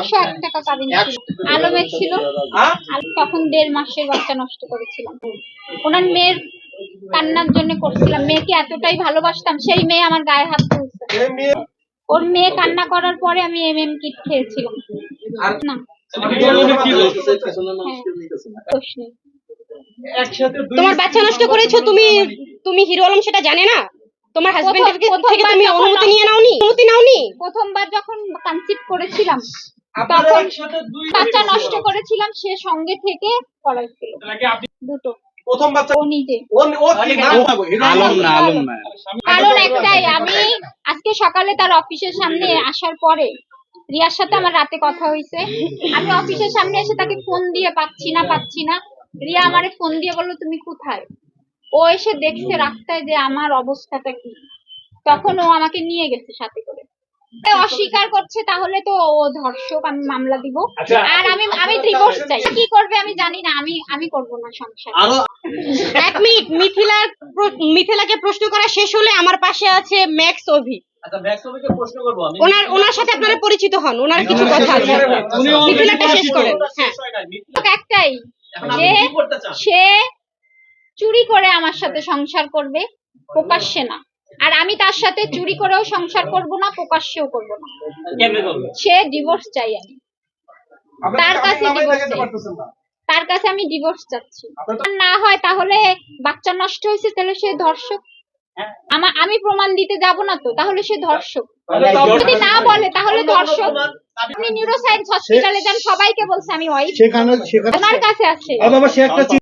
একশো এক টাকা কাবিন ছিল। আলমের ছিল? তখন দেড় মাসের বাচ্চা নষ্ট করেছিলাম। ওনার মেয়ের কান্নার জন্য করছিলাম। মেয়েকে এতটাই ভালোবাসতাম সেই মেয়ে আমার গায়ে হাত তুলছে। ওর মেয়ে কান্না করার পরে আমি এম এম কিট খেয়েছিলাম। না। হ্যাঁ, তোমার বাচ্চা নষ্ট করেছ তুমি তুমি হিরো আলম সেটা জানে না? তোমার হাজবেন্ডের থেকে প্রথমবার তুমি যখন অনুমতি নিয়ে নাওনি? অনুমতি নাওনি? প্রথমবার যখন কনসিভ করেছিলাম তখন বাচ্চা নষ্ট করেছিলাম সে সঙ্গে থেকে করাইছিল দুটো। প্রথম বাচ্চা ও নিজে। ও ও কি নাম আলম না আলম না। কারণ একটাই আমি আজকে সকালে তার অফিসের সামনে আসার পরে রিয়ার সাথে আমার রাতে কথা হয়েছে আমি অফিসের সামনে এসে তাকে ফোন দিয়ে পাচ্ছি না পাচ্ছি না। রিয়া আমারে ফোন দিয়ে বলল তুমি কোথায়? ও এসে দেখছে রাস্তায় যে আমার অবস্থাটা কি। তখন ও আমাকে নিয়ে গেছে সাথে অস্বীকার করছে তাহলে তো ও ধর্ষক আমি মামলা দিব। আর আমি আমি ডিভোর্স চাই। কি করবে আমি জানি না আমি আমি করব না সংসার। আরও এক মিনিট মিথিলার মিথিলাকে প্রশ্ন করা শেষ হলে আমার পাশে আছে ম্যাক্স অভি। আচ্ছা ম্যাক্সওভিকে প্রশ্ন করব আমি। ওনার ওনার সাথে আপনারা পরিচিত হন ওনার কিছু কথা আছে। মিথিলাটা শেষ করেন হ্যাঁ। একটাই যে সে চুরি করে আমার সাথে সংসার করবে প্রকাশ্যে না। আর আমি তার সাথে চুরি করেও সংসার করব না প্রকাশ্যেও করব না। সে ডিভোর্স চাই আমি। তার কাছে তার কাছে আমি ডিভোর্স চাচ্ছি। না হয় তাহলে বাচ্চা নষ্ট হয়েছে তাহলে সে ধর্ষক। হ্যাঁ। আমা- আমি প্রমাণ দিতে যাব না তো তাহলে সে ধর্ষক। যদি না বলে তাহলে ধর্ষক। আপনি নিউরোসায়েন্স হসপিটালে যান সবাইকে বলছে আমি ওয়াইফ সেখানে ওনার কাছে আছে। আর বাবা সে একটা